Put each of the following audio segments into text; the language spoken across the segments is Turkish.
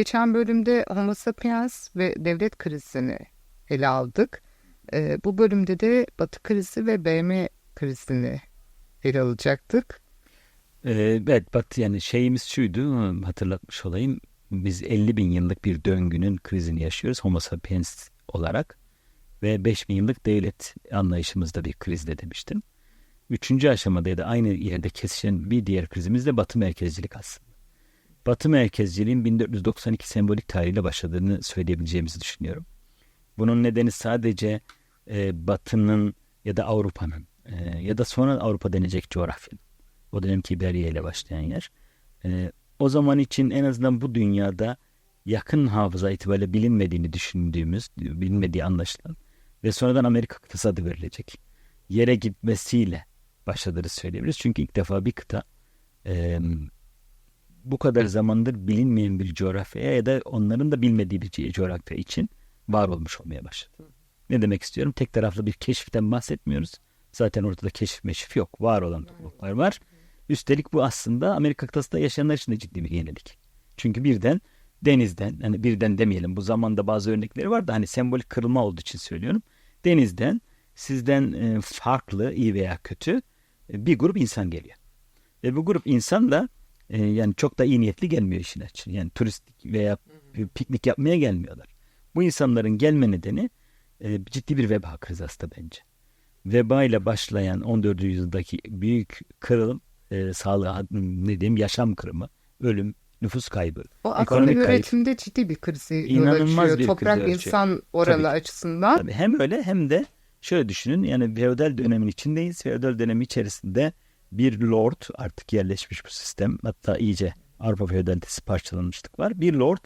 geçen bölümde Homo sapiens ve devlet krizini ele aldık. Ee, bu bölümde de Batı krizi ve BM krizini ele alacaktık. Ee, evet Batı yani şeyimiz şuydu hatırlatmış olayım. Biz 50 bin yıllık bir döngünün krizini yaşıyoruz Homo sapiens olarak ve 5 bin yıllık devlet anlayışımızda bir krizde demiştim. Üçüncü aşamada ya da aynı yerde kesişen bir diğer krizimiz de Batı merkezcilik aslında. Batı merkezciliğin 1492 sembolik tarihiyle başladığını söyleyebileceğimizi düşünüyorum. Bunun nedeni sadece e, Batı'nın ya da Avrupa'nın e, ya da sonra Avrupa denecek coğrafyanın. O dönemki İberya ile başlayan yer. E, o zaman için en azından bu dünyada yakın hafıza itibariyle bilinmediğini düşündüğümüz, bilinmediği anlaşılan ve sonradan Amerika kıtası adı verilecek yere gitmesiyle başladığını söyleyebiliriz. Çünkü ilk defa bir kıta e, bu kadar zamandır bilinmeyen bir coğrafyaya ya da onların da bilmediği bir coğrafya için var olmuş olmaya başladı. Ne demek istiyorum? Tek taraflı bir keşiften bahsetmiyoruz. Zaten ortada keşif meşif yok. Var olan topluluklar var. Üstelik bu aslında Amerika kıtasında yaşayanlar için de ciddi bir yenilik. Çünkü birden denizden, hani birden demeyelim bu zamanda bazı örnekleri var da hani sembolik kırılma olduğu için söylüyorum. Denizden sizden e, farklı iyi veya kötü e, bir grup insan geliyor. Ve bu grup insan da e, yani çok da iyi niyetli gelmiyor işin açığı. Yani turistik veya piknik yapmaya gelmiyorlar. Bu insanların gelme nedeni ciddi bir veba krizi aslında bence. Veba ile başlayan 14. yüzyıldaki büyük kırılım, e, sağlığı ne diyeyim yaşam kırımı, ölüm, nüfus kaybı. O aslında üretimde ciddi bir krizi İnanılmaz bir Toprak krizi insan oranı Tabii. açısından. Tabii. Hem öyle hem de şöyle düşünün yani feodal dönemin içindeyiz. Feodal dönemi içerisinde bir lord artık yerleşmiş bu sistem. Hatta iyice Avrupa feodalitesi parçalanmışlık var. Bir lord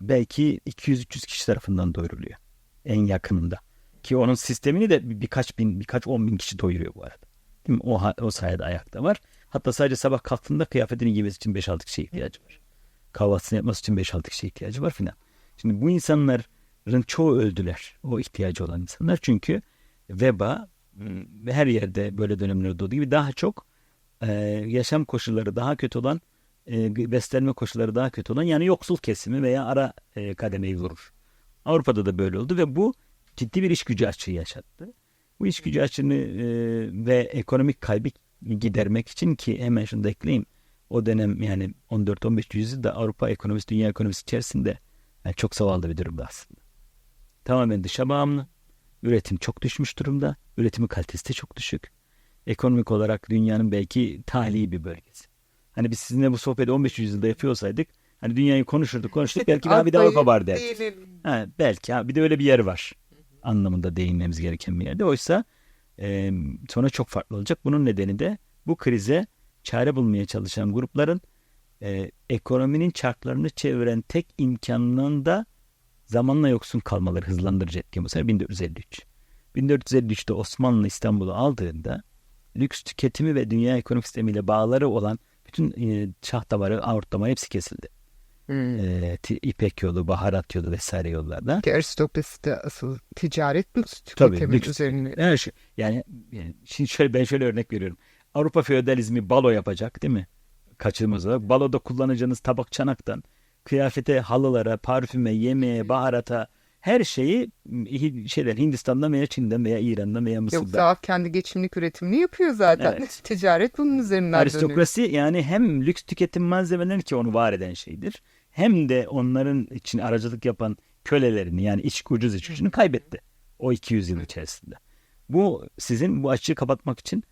belki 200-300 kişi tarafından doyuruluyor. En yakınında. Ki onun sistemini de birkaç bin, birkaç on bin kişi doyuruyor bu arada. Değil mi? O, o sayede ayakta var. Hatta sadece sabah kalktığında kıyafetini giymesi için 5-6 kişiye ihtiyacı var. Kahvaltısını yapması için 5-6 kişiye ihtiyacı var filan. Şimdi bu insanların çoğu öldüler. O ihtiyacı olan insanlar. Çünkü veba ve her yerde böyle dönemlerde olduğu gibi daha çok e, yaşam koşulları daha kötü olan e, beslenme koşulları daha kötü olan yani yoksul kesimi veya ara e, kademeyi vurur. Avrupa'da da böyle oldu ve bu ciddi bir iş gücü açığı yaşattı. Bu iş gücü açığını e, ve ekonomik kaybı gidermek için ki hemen şunu da ekleyeyim. O dönem yani 14-15 yüzyılda Avrupa ekonomisi, dünya ekonomisi içerisinde yani çok zavallı bir durumda aslında. Tamamen dışa bağımlı. Üretim çok düşmüş durumda. Üretimi kalitesi de çok düşük. Ekonomik olarak dünyanın belki talihi bir bölgesi. Hani biz sizinle bu sohbeti 15 yüzyılda yapıyor olsaydık hani dünyayı konuşurduk konuştuk belki bir daha Avrupa var derdik. Ha, belki ha, bir de öyle bir yer var anlamında değinmemiz gereken bir yerde. Oysa e, sonra çok farklı olacak. Bunun nedeni de bu krize çare bulmaya çalışan grupların e, ekonominin çarklarını çeviren tek imkanının da zamanla yoksun kalmaları hızlandırıcı etken bu sefer 1453. 1453'te Osmanlı İstanbul'u aldığında lüks tüketimi ve dünya ekonomik sistemiyle bağları olan bütün e, şah damarı, aort damarı hepsi kesildi. Hmm. E, İpek yolu, baharat yolu vesaire yollarda. Ki aristokrasi de asıl ticaret lüks tüketimi lüks, üzerine. Yani, şu, yani, yani şimdi şöyle ben şöyle örnek veriyorum. Avrupa feodalizmi balo yapacak değil mi? Kaçırmaz olarak. Baloda kullanacağınız tabak çanaktan kıyafete, halılara, parfüme, yemeğe, baharata her şeyi şeyler Hindistan'dan veya Çin'den veya İran'dan veya Mısır'dan. Yok Zaaf kendi geçimlik üretimini yapıyor zaten. Evet. Ticaret bunun üzerinden Aristokrasi dönüyor. yani hem lüks tüketim malzemeleri ki onu var eden şeydir. Hem de onların için aracılık yapan kölelerini yani iç ucuz iç gücünü kaybetti. O 200 yıl içerisinde. Bu sizin bu açığı kapatmak için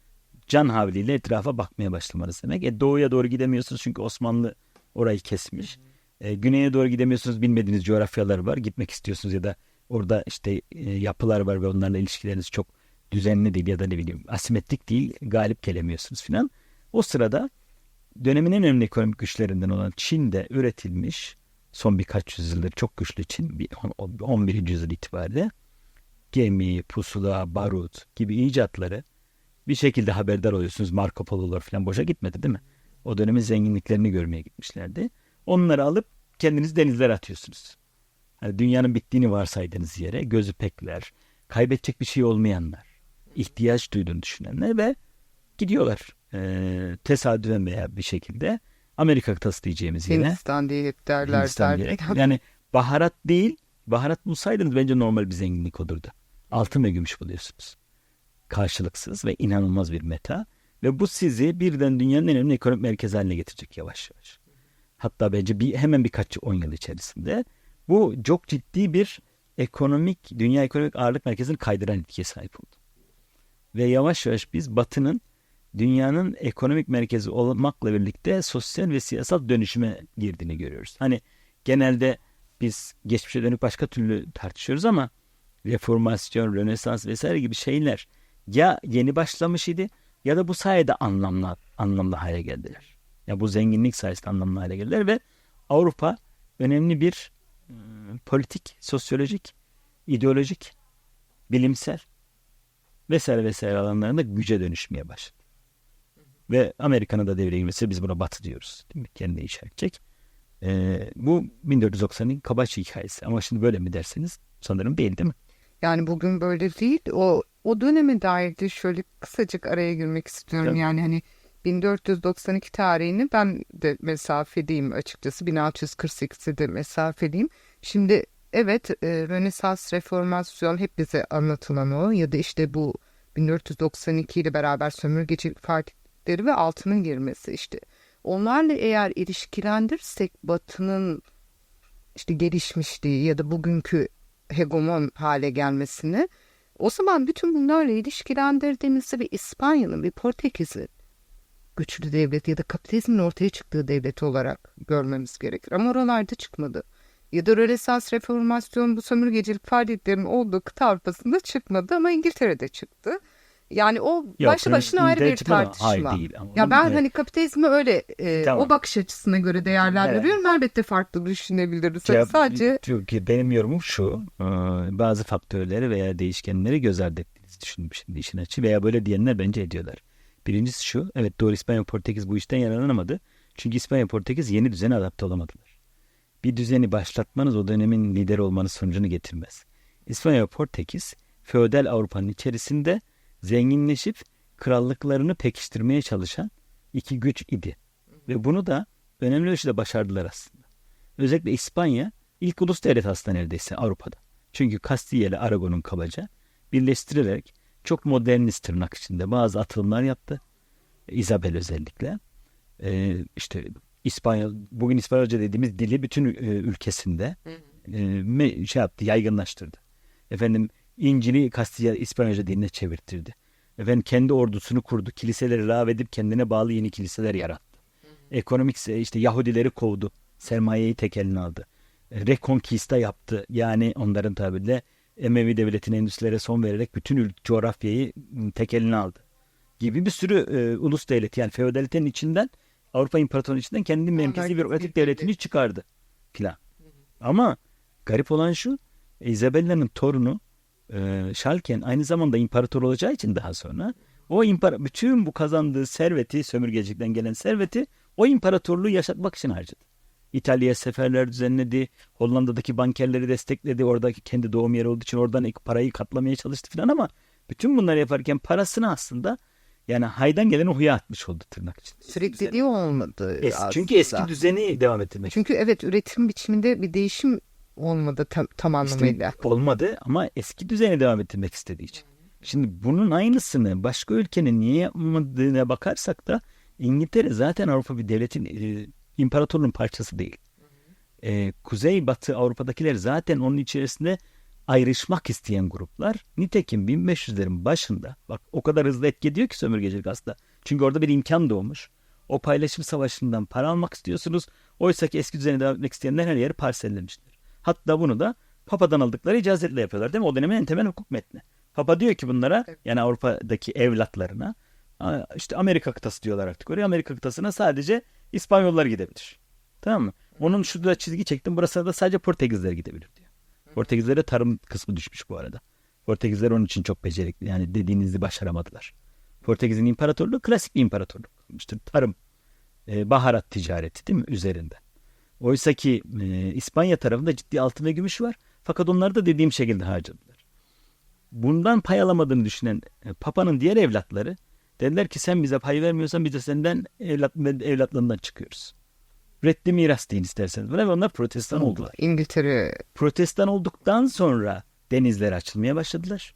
can havliyle etrafa bakmaya başlamanız demek. E doğuya doğru gidemiyorsunuz çünkü Osmanlı orayı kesmiş. E, güneye doğru gidemiyorsunuz bilmediğiniz coğrafyalar var. Gitmek istiyorsunuz ya da orada işte e, yapılar var ve onlarla ilişkileriniz çok düzenli değil ya da ne bileyim asimetrik değil galip gelemiyorsunuz filan. O sırada dönemin en önemli ekonomik güçlerinden olan Çin'de üretilmiş son birkaç yüzyıldır çok güçlü Çin 11. yüzyıl itibariyle gemi, pusula, barut gibi icatları bir şekilde haberdar oluyorsunuz. Marco Polo'lar falan boşa gitmedi değil mi? O dönemin zenginliklerini görmeye gitmişlerdi. Onları alıp kendiniz denizlere atıyorsunuz. Yani dünyanın bittiğini varsaydığınız yere gözü pekler, kaybedecek bir şey olmayanlar, ihtiyaç duyduğunu düşünenler ve gidiyorlar. Ee, tesadüfen veya bir şekilde Amerika kıtası diyeceğimiz yine. Hindistan diye derler. Hindistan diyerek. Yani baharat değil, baharat bulsaydınız bence normal bir zenginlik olurdu. Altın ve gümüş buluyorsunuz. Karşılıksız ve inanılmaz bir meta. Ve bu sizi birden dünyanın en önemli ekonomik merkezi haline getirecek yavaş yavaş. Hatta bence bir, hemen birkaç on yıl içerisinde. Bu çok ciddi bir ekonomik, dünya ekonomik ağırlık merkezini kaydıran etkiye sahip oldu. Ve yavaş yavaş biz batının dünyanın ekonomik merkezi olmakla birlikte sosyal ve siyasal dönüşüme girdiğini görüyoruz. Hani genelde biz geçmişe dönük başka türlü tartışıyoruz ama reformasyon, rönesans vesaire gibi şeyler ya yeni başlamış idi ya da bu sayede anlamlı anlamlı hale geldiler. Ya bu zenginlik sayesinde anlamlı hale geldiler ve Avrupa önemli bir e, politik, sosyolojik, ideolojik, bilimsel vesaire vesaire alanlarında güce dönüşmeye başladı. Ve Amerika'nın da devreye girmesi biz buna batı diyoruz. Değil mi? Kendine işaretecek. Ee, bu 1490'ın kabaç hikayesi. Ama şimdi böyle mi derseniz sanırım değil değil mi? Yani bugün böyle değil. O o döneme dair de şöyle kısacık araya girmek istiyorum. Tabii. Yani hani 1492 tarihini ben de mesafeliyim açıkçası. 1648'i de mesafeliyim. Şimdi evet e, Rönesans reformasyon hep bize anlatılan o ya da işte bu 1492 ile beraber sömürgecilik faaliyetleri ve altının girmesi işte. Onlarla eğer ilişkilendirirsek Batı'nın işte gelişmişliği ya da bugünkü hegemon hale gelmesini o zaman bütün bunlarla ilişkilendirdiğimizde bir İspanya'nın bir Portekiz'in güçlü devlet ya da kapitalizmin ortaya çıktığı devlet olarak görmemiz gerekir. Ama oralarda çıkmadı. Ya da Rönesans reformasyon bu sömürgecilik faaliyetlerinin olduğu kıta Avrupa'sında çıkmadı ama İngiltere'de çıktı. Yani o Yok, başlı başına ayrı bir ama tartışma. Hayır değil. Anladın Ya ben Evet. hani kapitalizmi öyle e, Tamam. o bakış açısına göre değerlendiriyorum. Elbette farklı düşünebiliriz. Cevap- Sadece Çünkü benim yorumum şu. e, Bazı faktörleri veya değişkenleri göz ardı ettiğinizi düşündüm şimdi işin açı veya böyle diyenler bence ediyorlar. Birincisi şu. Evet doğru İspanya Portekiz bu işten yararlanamadı. Çünkü İspanya Portekiz yeni düzene adapte olamadılar. Bir düzeni başlatmanız o dönemin lider olmanız sonucunu getirmez. İspanya Portekiz feodal Avrupa'nın içerisinde zenginleşip krallıklarını pekiştirmeye çalışan iki güç idi. Ve bunu da önemli ölçüde başardılar aslında. Özellikle İspanya ilk ulus devlet aslında neredeyse Avrupa'da. Çünkü Kastilya ile Aragon'un kabaca birleştirerek çok modernist tırnak içinde bazı atılımlar yaptı. Isabel özellikle. Ee, işte İspanyol, bugün İspanyolca dediğimiz dili bütün e, ülkesinde e, şey yaptı, yaygınlaştırdı. Efendim İncil'i Kastilya İspanyolca diline çevirtirdi. Efendim kendi ordusunu kurdu. Kiliseleri lağvedip kendine bağlı yeni kiliseler yarattı. Ekonomik işte Yahudileri kovdu. Sermayeyi tek eline aldı. E, Rekonkista yaptı. Yani onların tabiriyle Emevi devletine endüstrilere son vererek bütün coğrafyayı m, tek eline aldı. Gibi bir sürü e, ulus devleti yani feodalitenin içinden Avrupa İmparatorluğu'nun içinden kendi merkezi bürokratik devletini çıkardı filan. Ama garip olan şu Isabella'nın torunu e, Schalken aynı zamanda imparator olacağı için daha sonra o impara bütün bu kazandığı serveti sömürgecilikten gelen serveti o imparatorluğu yaşatmak için harcadı. İtalya'ya seferler düzenledi. Hollanda'daki bankerleri destekledi. Oradaki kendi doğum yeri olduğu için oradan parayı katlamaya çalıştı falan ama bütün bunları yaparken parasını aslında yani haydan gelen huya atmış oldu tırnak için. sürekliliği olmadı. Es- aslında. çünkü eski düzeni devam ettirmek Çünkü evet üretim biçiminde bir değişim olmadı tam, tam İşte anlamıyla. olmadı ama eski düzeni devam ettirmek istediği için. Şimdi bunun aynısını başka ülkenin niye yapmadığına bakarsak da İngiltere zaten Avrupa bir devletin e, imparatorluğun parçası değil. E, Kuzey Batı Avrupa'dakiler zaten onun içerisinde ayrışmak isteyen gruplar. Nitekim 1500'lerin başında bak o kadar hızlı etki ediyor ki sömürgecilik aslında. Çünkü orada bir imkan doğmuş. O paylaşım savaşından para almak istiyorsunuz. Oysa ki eski düzene devam etmek isteyenler her yeri parsellemişler. Hatta bunu da Papa'dan aldıkları icazetle yapıyorlar değil mi? O dönemin en temel hukuk metni. Papa diyor ki bunlara yani Avrupa'daki evlatlarına "Aa, işte Amerika kıtası diyorlar artık oraya. Amerika kıtasına sadece İspanyollar gidebilir. Tamam mı? Onun şurada çizgi çektim. Burası da sadece Portekizler gidebilir diyor. Portekizlere tarım kısmı düşmüş bu arada. Portekizler onun için çok becerikli. Yani dediğinizi başaramadılar. Portekiz'in imparatorluğu klasik bir imparatorluk. İşte tarım, e, baharat ticareti değil mi üzerinde. Oysa ki e, İspanya tarafında ciddi altın ve gümüş var. Fakat onlar da dediğim şekilde harcadılar. Bundan pay alamadığını düşünen e, Papa'nın diğer evlatları dediler ki sen bize pay vermiyorsan biz de senden evlat, evlatlığından çıkıyoruz. reddi miras deyin isterseniz. Ve onlar protestan oldular. İngiltere Protestan olduktan sonra denizler açılmaya başladılar.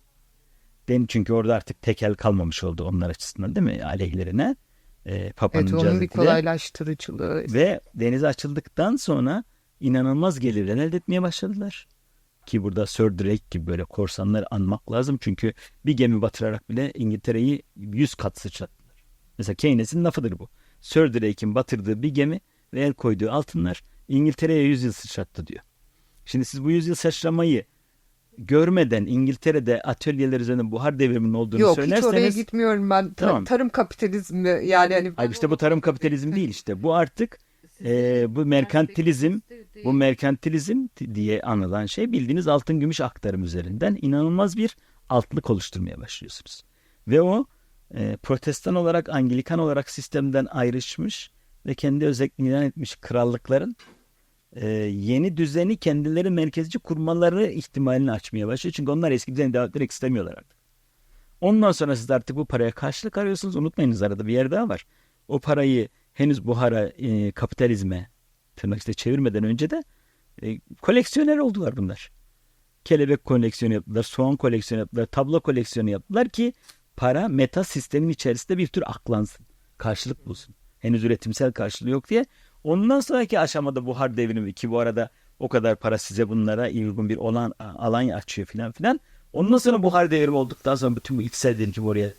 Den çünkü orada artık tekel kalmamış oldu onlar açısından değil mi? Aleyhlerine. E, Papa'nın evet, onun bir kolaylaştırıcılığı. Ve denize açıldıktan sonra inanılmaz gelirler elde etmeye başladılar. Ki burada Sir Drake gibi böyle korsanları anmak lazım. Çünkü bir gemi batırarak bile İngiltere'yi 100 kat sıçrattılar. Mesela Keynes'in lafıdır bu. Sir Drake'in batırdığı bir gemi ve el koyduğu altınlar İngiltere'ye 100 yıl sıçrattı diyor. Şimdi siz bu 100 yıl sıçramayı görmeden İngiltere'de atölyeler üzerinde buhar devriminin olduğunu Yok hiç oraya söylerseniz gitmiyorum ben. Ta- Tamam. Tarım kapitalizmi yani hani Ay işte bu tarım kapitalizmi değil işte. Bu artık e, bu merkantilizm bu merkantilizm diye anılan şey bildiğiniz altın gümüş aktarım üzerinden inanılmaz bir altlık oluşturmaya başlıyorsunuz. Ve o e, protestan olarak Anglikan olarak sistemden ayrışmış ve kendi özelliğini ilan etmiş krallıkların e, yeni düzeni kendileri merkezci kurmaları ihtimalini açmaya başlıyor. Çünkü onlar eski düzeni devam ettirmek istemiyorlar artık. Ondan sonra siz artık bu paraya karşılık arıyorsunuz. Unutmayınız arada bir yer daha var. O parayı henüz buhara e, kapitalizme tırnak işte çevirmeden önce de e, koleksiyoner oldular bunlar. Kelebek koleksiyonu yaptılar, soğan koleksiyonu yaptılar, tablo koleksiyonu yaptılar ki para meta sistemin içerisinde bir tür aklansın, karşılık bulsun. Henüz üretimsel karşılığı yok diye. Ondan sonraki aşamada buhar devrimi ki bu arada o kadar para size bunlara uygun bir olan alan açıyor filan filan. Ondan sonra buhar devrimi olduktan sonra bütün bu içsel deneyim oraya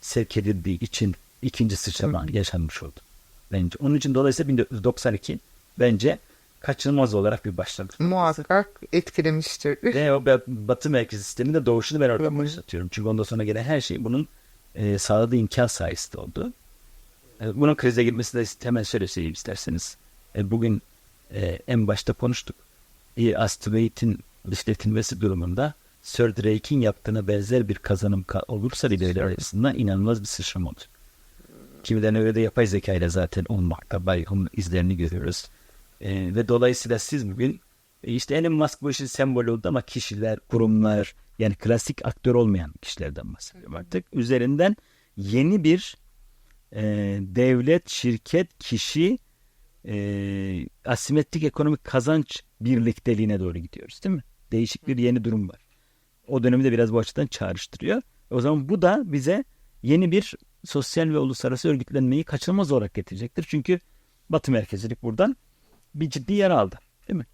sevk edildiği için ikinci sıçrama yaşanmış oldu. Bence. Onun için dolayısıyla 1992 bence kaçınılmaz olarak bir başlangıç. muhakkak etkilemiştir. Ve o ba- batı merkezi sisteminde doğuşunu ben orada başlatıyorum. Çünkü ondan sonra gelen her şey bunun e, sağladığı imkan sayesinde oldu. E, bunun krize girmesi de hemen şöyle söyleyeyim isterseniz. E, bugün e, en başta konuştuk. E, Astronaut'in işletilmesi durumunda Sir Drake'in yaptığına benzer bir kazanım ka- olursa liderler arasında inanılmaz bir sıçrama olur. Kimilerine öyle de yapay zeka ile zaten olmakta. Bayhun izlerini görüyoruz. E, ve dolayısıyla siz bugün e, işte Elon Musk bu işin sembolü oldu ama kişiler, kurumlar yani klasik aktör olmayan kişilerden bahsediyorum artık. Üzerinden yeni bir e, devlet, şirket, kişi e, asimetrik ekonomik kazanç birlikteliğine doğru gidiyoruz değil mi? Değişik bir yeni durum var. O dönemi de biraz bu açıdan çağrıştırıyor. O zaman bu da bize yeni bir sosyal ve uluslararası örgütlenmeyi kaçınılmaz olarak getirecektir. Çünkü Batı merkezcilik buradan bir ciddi yer aldı. Değil mi?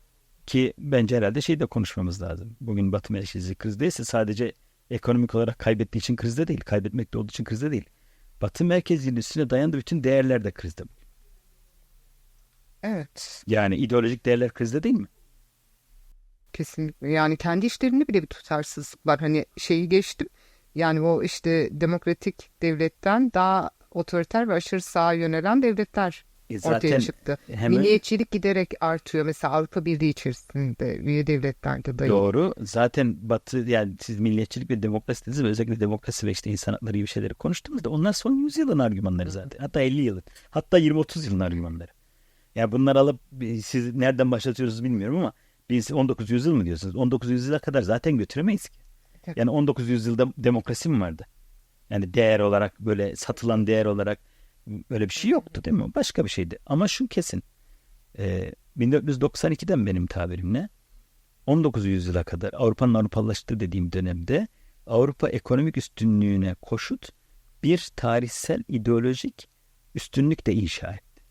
Ki bence herhalde şey de konuşmamız lazım. Bugün Batı merkezci kriz değilse sadece ekonomik olarak kaybettiği için krizde değil. Kaybetmekte olduğu için krizde değil. Batı merkezciliğinin üstüne dayandığı bütün değerler de krizde. Evet Yani ideolojik değerler krizde değil mi? kesinlikle yani kendi işlerinde bile bir tutarsızlık var. Hani şeyi geçtim yani o işte demokratik devletten daha otoriter ve aşırı sağa yönelen devletler E ortaya zaten çıktı. hemen Milliyetçilik giderek artıyor. Mesela Avrupa Birliği içerisinde üye devletlerde dahi. doğru. Zaten Batı yani siz milliyetçilik ve demokrasi dediniz ve özellikle demokrasi ve işte insan hakları gibi şeyleri konuştuğunuzda onlar son 100 yılın argümanları zaten. Hatta 50 yılın. Hatta 20-30 yılın argümanları. Ya bunları alıp siz nereden başlatıyorsunuz bilmiyorum ama biz 19 yüzyıl mı diyorsunuz? 19 yüzyıla kadar zaten götüremeyiz ki. Yani 19 yüzyılda demokrasi mi vardı? Yani değer olarak böyle satılan değer olarak böyle bir şey yoktu değil mi? Başka bir şeydi. Ama şu kesin. Ee, 1492'den benim tabirimle 19. yüzyıla kadar Avrupa'nın Avrupalaştığı dediğim dönemde Avrupa ekonomik üstünlüğüne koşut bir tarihsel ideolojik üstünlük de inşa etti.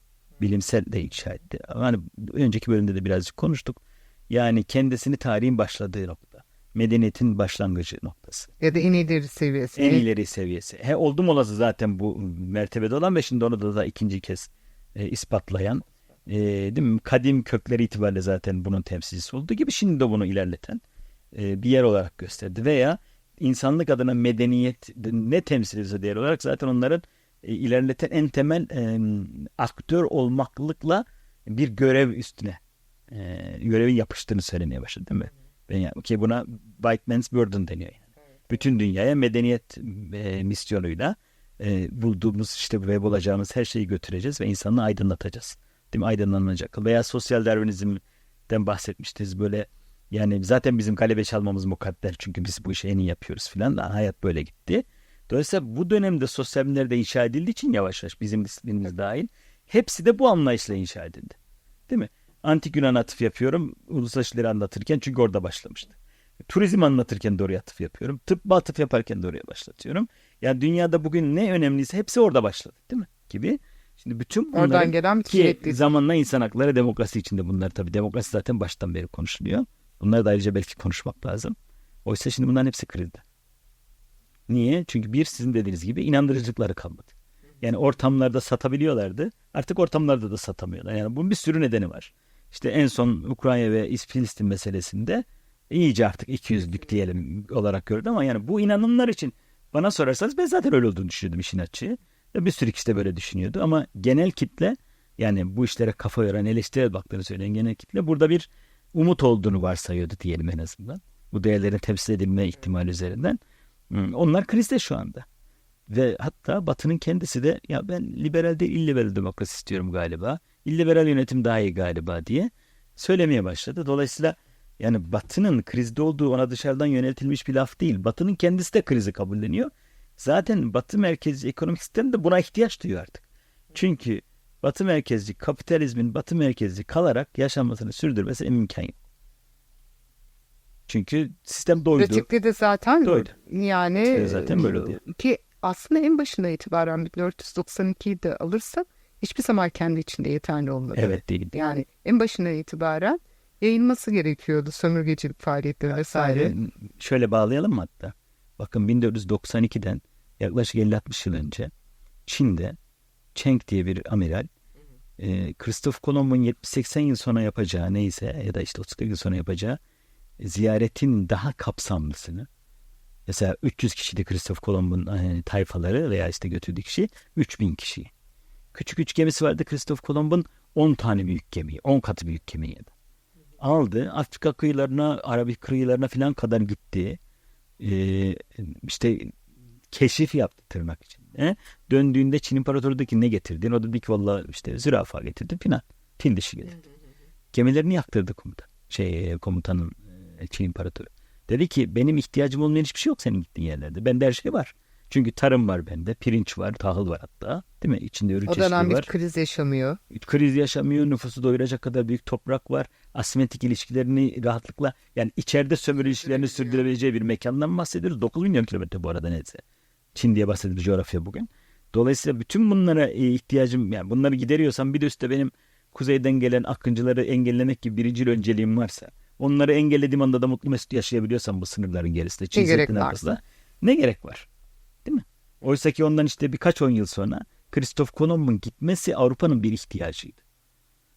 Bilimsel de inşa etti. Yani önceki bölümde de birazcık konuştuk. Yani kendisini tarihin başladığı nokta. Medeniyetin başlangıcı noktası. Ya da en ileri seviyesi. En ileri seviyesi. He oldum olası zaten bu mertebede olan ve şimdi onu da, da ikinci kez e, ispatlayan e, değil mi? Kadim kökleri itibariyle zaten bunun temsilcisi olduğu gibi şimdi de bunu ilerleten e, bir yer olarak gösterdi. Veya insanlık adına medeniyet ne temsil ediyorsa değer olarak zaten onların e, ilerleten en temel e, aktör olmaklıkla bir görev üstüne e, görevin yapıştığını söylemeye başladı değil mi? Ben ya, ki buna white man's burden deniyor. Yani. Bütün dünyaya medeniyet e, misyonuyla e, bulduğumuz işte ve bulacağımız her şeyi götüreceğiz ve insanlığı aydınlatacağız. Değil mi? Aydınlanacak. Veya sosyal darwinizmden bahsetmiştiniz böyle yani zaten bizim galebe çalmamız mukadder çünkü biz bu işi en iyi yapıyoruz filan. Hayat böyle gitti. Dolayısıyla bu dönemde sosyal bilimler de inşa edildiği için yavaş yavaş bizim disiplinimiz dahil hepsi de bu anlayışla inşa edildi. Değil mi? Antik Yunan atıf yapıyorum ulusal ilişkileri anlatırken çünkü orada başlamıştı. Turizm anlatırken de oraya atıf yapıyorum. Tıbba atıf yaparken de oraya başlatıyorum. Yani dünyada bugün ne önemliyse hepsi orada başladı değil mi? Gibi. Şimdi bütün bunların Oradan gelen ki sürekli zamanla insan hakları demokrasi içinde bunlar tabii. Demokrasi zaten baştan beri konuşuluyor. Bunları da ayrıca belki konuşmak lazım. Oysa şimdi bunların hepsi krizde. Niye? Çünkü bir sizin dediğiniz gibi inandırıcılıkları kalmadı. Yani ortamlarda satabiliyorlardı. Artık ortamlarda da satamıyorlar. Yani bunun bir sürü nedeni var. İşte en son Ukrayna ve Filistin meselesinde iyice artık 200'lük diyelim olarak gördü ama yani bu inanımlar için bana sorarsanız ben zaten öyle olduğunu düşünüyordum işin açığı. Bir sürü kişi de böyle düşünüyordu ama genel kitle yani bu işlere kafa yoran eleştirel baktığını söyleyen genel kitle burada bir umut olduğunu varsayıyordu diyelim en azından. Bu değerlerin temsil edilme ihtimali üzerinden. Hmm, Onlar krizde şu anda. Ve hatta Batı'nın kendisi de ya ben liberal değil illiberal demokrasi istiyorum galiba. İlliberal yönetim daha iyi galiba diye söylemeye başladı. Dolayısıyla yani Batı'nın krizde olduğu ona dışarıdan yönetilmiş bir laf değil. Batı'nın kendisi de krizi kabulleniyor. Zaten Batı merkezci ekonomik sistem de buna ihtiyaç duyuyor artık. Çünkü Batı merkezci kapitalizmin Batı merkezci kalarak yaşanmasını sürdürmesi imkan yok. Çünkü sistem doydu. pratikte de zaten Doydu. yani zaten böyle oluyor. ki aslında en başına itibaren 1492'yi de alırsak hiçbir zaman kendi içinde yeterli olmadı. Evet değil. Yani en başına itibaren yayılması gerekiyordu sömürgecilik faaliyetleri vesaire. Sadece şöyle bağlayalım mı hatta? Bakın 1492'den yaklaşık 50-60 yıl önce Çin'de Cheng diye bir amiral e, Christoph Kolomb'un 70-80 yıl sonra yapacağı neyse ya da işte 30 yıl sonra yapacağı ziyaretin daha kapsamlısını mesela 300 kişiydi Christoph Kolomb'un e, tayfaları veya işte götürdüğü kişi 3000 kişi. Küçük üç gemisi vardı Christoph Kolomb'un 10 tane büyük gemiyi 10 katı büyük gemiyi aldı. Afrika kıyılarına, Arabik kıyılarına falan kadar gitti. Ee, işte keşif yaptı tırnak içinde. Döndüğünde Çin İmparatoru dedi ki ne getirdin? O dedi ki valla işte zürafa getirdim filan. Fil dişi getirdim. Gemilerini yaktırdı komutan. Şey komutanın e, Çin İmparatoru. Dedi ki benim ihtiyacım olmayan hiçbir şey yok senin gittiğin yerlerde. Bende her şey var. Çünkü tarım var bende. Pirinç var, tahıl var hatta. Değil mi? İçinde ürün O dönem çeşitleri bir var kriz yaşamıyor. kriz yaşamıyor, nüfusu doyuracak kadar büyük toprak var. Asimetrik ilişkilerini rahatlıkla yani içeride sömürü ilişkilerini sürdürebileceği bir mekandan bahsediyoruz. 9 milyon kilometre bu arada neyse. Çin diye bahsedilir coğrafya bugün. Dolayısıyla bütün bunlara e, ihtiyacım yani bunları gideriyorsam bir de üstte benim kuzeyden gelen akıncıları engellemek gibi birinci önceliğim varsa onları engellediğim anda da mutlu mesut yaşayabiliyorsam bu sınırların gerisinde Çin Ne gerek arkasında ne gerek var? Oysa ki ondan işte birkaç on yıl sonra Christoph Kolomb'un gitmesi Avrupa'nın bir ihtiyacıydı.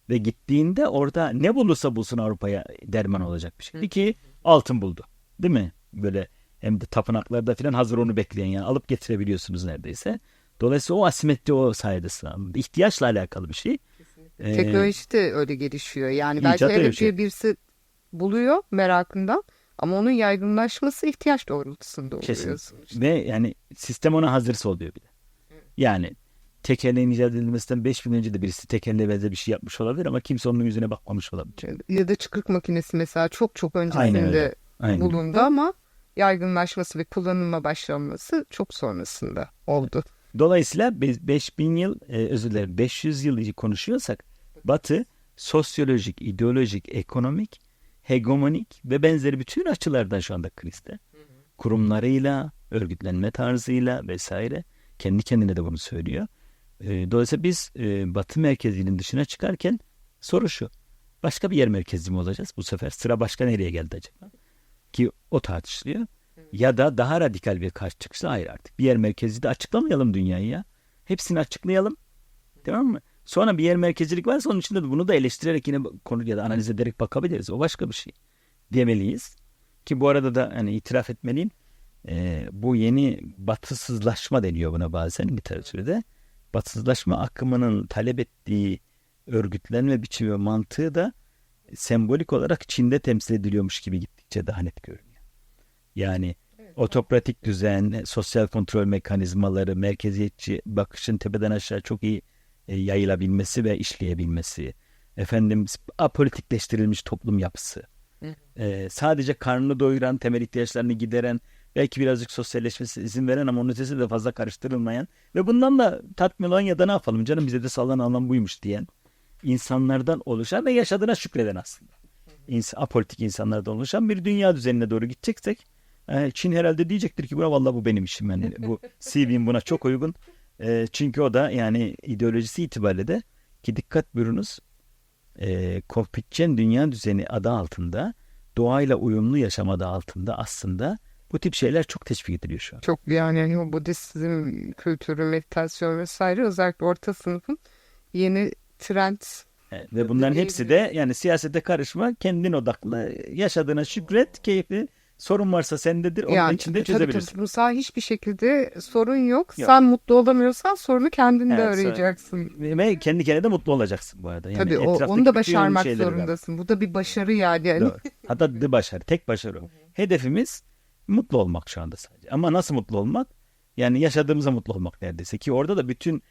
Ve gittiğinde orada ne bulursa bulsun Avrupa'ya derman olacak bir şeydi ki altın buldu. Değil mi? Böyle hem de tapınaklarda falan hazır onu bekleyen yani alıp getirebiliyorsunuz neredeyse. Dolayısıyla o asimetri o sayede sağlandı. İhtiyaçla alakalı bir şey. Ee, Teknoloji de öyle gelişiyor. Yani belki öyle bir şey. bir birisi buluyor merakından ama onun yaygınlaşması ihtiyaç doğrultusunda oluyor. Kesin. Ve yani sistem ona hazırsa oluyor bir de. Yani tekerleğin icat edilmesinden 5000 önce de birisi tekerleğe benzer bir şey yapmış olabilir ama kimse onun yüzüne bakmamış olabilir. Ya da çıkık makinesi mesela çok çok öncesinde. Aynen. bulundu ama yaygınlaşması ve kullanıma başlanması çok sonrasında oldu. Dolayısıyla be- 5000 yıl e, özür dilerim 500 yıl konuşuyorsak Batı sosyolojik, ideolojik, ekonomik, hegemonik ve benzeri bütün açılardan şu anda krizde. Kurumlarıyla, örgütlenme tarzıyla vesaire kendi kendine de bunu söylüyor. E, dolayısıyla biz e, Batı merkezinin dışına çıkarken soru şu. Başka bir yer merkezi mi olacağız bu sefer? Sıra başka nereye geldi acaba? Ki o tartışılıyor. Ya da daha radikal bir karşı çıkışla hayır artık. Bir yer merkezi de açıklamayalım dünyayı ya. Hepsini açıklayalım. Tamam mı? Sonra bir yer merkezcilik varsa onun içinde de bunu da eleştirerek yine konu ya da analiz ederek bakabiliriz. O başka bir şey. Demeliyiz. Ki bu arada da hani itiraf etmeliyim. Ee, bu yeni batısızlaşma deniyor buna bazen literatürde. Batısızlaşma akımının talep ettiği örgütlenme biçimi ve mantığı da sembolik olarak Çin'de temsil ediliyormuş gibi gittikçe daha net görünüyor. Yani otokratik düzen, sosyal kontrol mekanizmaları, merkeziyetçi bakışın tepeden aşağı çok iyi e, yayılabilmesi ve işleyebilmesi, efendim apolitikleştirilmiş toplum yapısı, e, sadece karnını doyuran, temel ihtiyaçlarını gideren, belki birazcık sosyalleşmesi izin veren ama onun ötesi de fazla karıştırılmayan ve bundan da tatmin olan ya da ne yapalım canım bize de sağlanan alan buymuş diyen insanlardan oluşan ve yaşadığına şükreden aslında. İns apolitik insanlardan oluşan bir dünya düzenine doğru gideceksek e, Çin herhalde diyecektir ki buna vallahi bu benim işim yani. Bu CV'm buna çok uygun. E, çünkü o da yani ideolojisi itibariyle de ki dikkat buyurunuz e, Konfüçyen dünya düzeni adı altında doğayla uyumlu yaşam adı altında aslında bu tip şeyler çok teşvik ediliyor şu an. Çok yani hani o Budizm kültürü, meditasyon vesaire özellikle orta sınıfın yeni trend Evet, ve bunların hepsi de yani siyasete karışma, kendin odaklı, yaşadığına şükret, keyifli. Sorun varsa sendedir, onun yani içinde tabii, tabii, çözebilirsin. Mesela hiçbir şekilde sorun yok. Yok. Sen mutlu olamıyorsan sorunu kendinde Evet, arayacaksın. Ve kendi kendine de mutlu olacaksın bu arada. Yani Tabii o, onu da başarmak zorundasın. Bu da bir başarı yani. yani. Doğru. Hatta de başarı, tek başarı. Hedefimiz mutlu olmak şu anda sadece. Ama nasıl mutlu olmak? Yani yaşadığımıza mutlu olmak neredeyse. Ki orada da bütün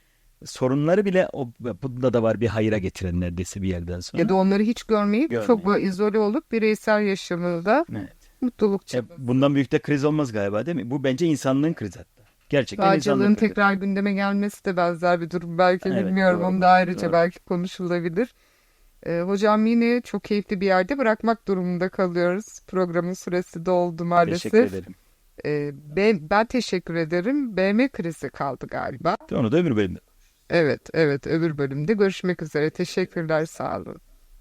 sorunları bile o, bunda da var bir hayra getiren neredeyse bir yerden sonra. Ya da onları hiç görmeyip Görmeyip. çok izole olup bireysel yaşamında Evet. Mutluluk E, bundan büyük de kriz olmaz galiba değil mi? Bu bence insanlığın krizi hatta. Gerçekten Bağcılığın insanlığın krizi. tekrar gündeme gelmesi de benzer bir durum. Belki Evet, bilmiyorum doğru. onu da ayrıca Doğru. belki konuşulabilir. Ee, hocam yine çok keyifli bir yerde bırakmak durumunda kalıyoruz. Programın süresi doldu maalesef. Teşekkür ederim. Ee, ben, ben teşekkür ederim. BM krizi kaldı galiba. Onu da öbür bölümde. Evet, evet öbür bölümde görüşmek üzere. Teşekkürler, sağ olun.